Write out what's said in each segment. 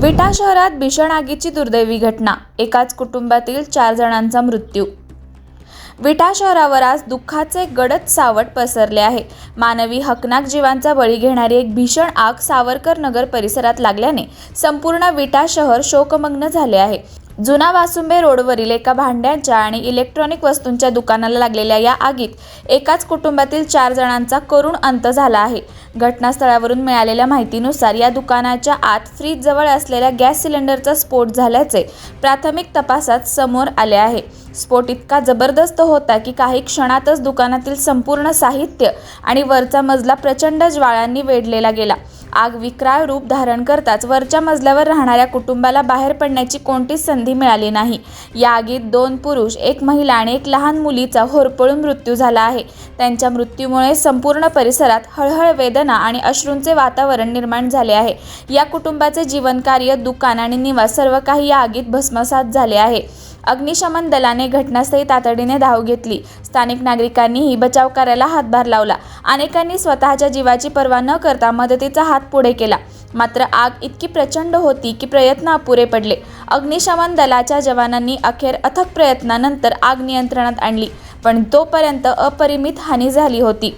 विटा शहरात भीषण आगीची दुर्दैवी घटना. एकाच कुटुंबातील चार जणांचा मृत्यू. विटा शहरावर आज दुःखाचे गडद सावट पसरले आहे. मानवी हकनाक जीवांचा बळी घेणारी एक भीषण आग सावरकर नगर परिसरात लागल्याने संपूर्ण विटा शहर शोकमग्न झाले आहे. जुना वासुंबे रोडवरील एका भांड्यांच्या आणि इलेक्ट्रॉनिक वस्तूंच्या दुकानाला लागलेल्या या आगीत एकाच कुटुंबातील चार जणांचा करुण अंत झाला आहे. घटनास्थळावरून मिळालेल्या माहितीनुसार या दुकानाच्या आत फ्रीजजवळ असलेल्या गॅस सिलेंडरचा स्फोट झाल्याचे प्राथमिक तपासात समोर आले आहे. स्फोट इतका जबरदस्त होता की काही क्षणातच दुकानातील संपूर्ण साहित्य आणि वरचा मजला प्रचंड ज्वाळांनी वेढलेला गेला. आग विक्राळ रूप धारण करताच वरच्या मजल्यावर राहणाऱ्या कुटुंबाला बाहेर पडण्याची कोणतीच संधी मिळाली नाही. या आगीत दोन पुरुष एक महिला आणि एक लहान मुलीचा होरपळून मृत्यू झाला आहे. त्यांच्या मृत्यूमुळे संपूर्ण परिसरात हळहळ वेदना आणि अश्रूंचे वातावरण निर्माण झाले आहे. या कुटुंबाचे जीवनकार्य दुकान आणि निवास सर्व काही या आगीत भस्मसात झाले आहे. अग्निशमन दलाने घटनास्थळी तातडीने धाव घेतली. स्थानिक नागरिकांनीही बचाव कार्याला हातभार लावला. अनेकांनी स्वतःच्या जीवाची पर्वा न करता मदतीचा हात पुढे केला. मात्र आग इतकी प्रचंड होती की प्रयत्न अपुरे पडले. अग्निशमन दलाच्या जवानांनी अखेर अथक प्रयत्नानंतर आग नियंत्रणात आणली पण तोपर्यंत अपरिमित हानी झाली होती.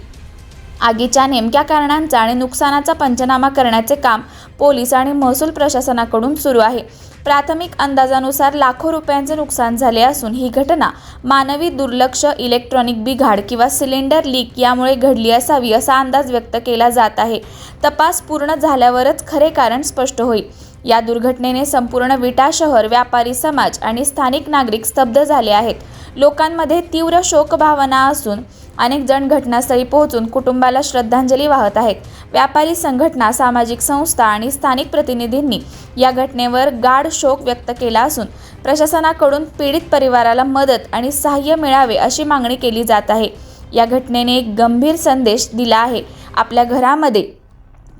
आगीच्या नेमक्या कारणांचा आणि नुकसानाचा पंचनामा करण्याचे काम पोलीस आणि महसूल प्रशासनाकडून सुरू आहे. प्राथमिक अंदाजानुसार लाखो रुपयांचे नुकसान झाले असून ही घटना मानवी दुर्लक्ष इलेक्ट्रॉनिक बिघाड किंवा सिलेंडर लीक यामुळे घडली असावी असा अंदाज व्यक्त केला जात आहे. तपास पूर्ण झाल्यावरच खरे कारण स्पष्ट होईल. या दुर्घटनेने संपूर्ण विटा शहर व्यापारी समाज आणि स्थानिक नागरिक स्तब्ध झाले आहेत. लोकांमध्ये तीव्र शोकभावना असून अनेक जण घटनास्थळी पोहोचून कुटुंबाला श्रद्धांजली वाहत आहेत. व्यापारी संघटना सामाजिक संस्था आणि स्थानिक प्रतिनिधींनी या घटनेवर गाढ शोक व्यक्त केला असून प्रशासनाकडून पीडित परिवाराला मदत आणि सहाय्य मिळावे अशी मागणी केली जात आहे. या घटनेने एक गंभीर संदेश दिला आहे. आपल्या घरामध्ये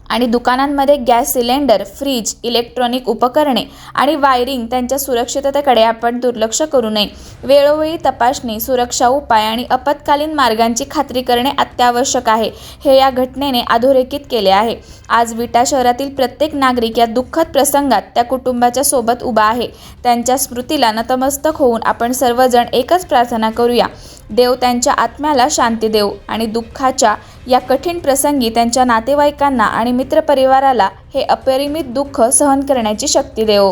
आणि दुकानांमध्ये गॅस सिलेंडर फ्रीज इलेक्ट्रॉनिक उपकरणे आणि वायरिंग त्यांच्या सुरक्षिततेकडे आपण दुर्लक्ष करू नये. वेळोवेळी तपासणी सुरक्षा उपाय आणि आपत्कालीन मार्गांची खात्री करणे अत्यावश्यक आहे. हे या घटनेने अधोरेखित केले आहे. आज विटा शहरातील प्रत्येक नागरिक या दुःखद प्रसंगात त्या कुटुंबाच्या सोबत उभा आहे. त्यांच्या स्मृतीला नतमस्तक होऊन आपण सर्वजण एकच प्रार्थना करूया. देव त्यांच्या आत्म्याला शांती देव आणि दुःखाच्या या कठीण प्रसंगी त्यांच्या नातेवाईकांना आणि मित्रपरिवाराला हे अपरिमित दुःख सहन करण्याची शक्ती देव.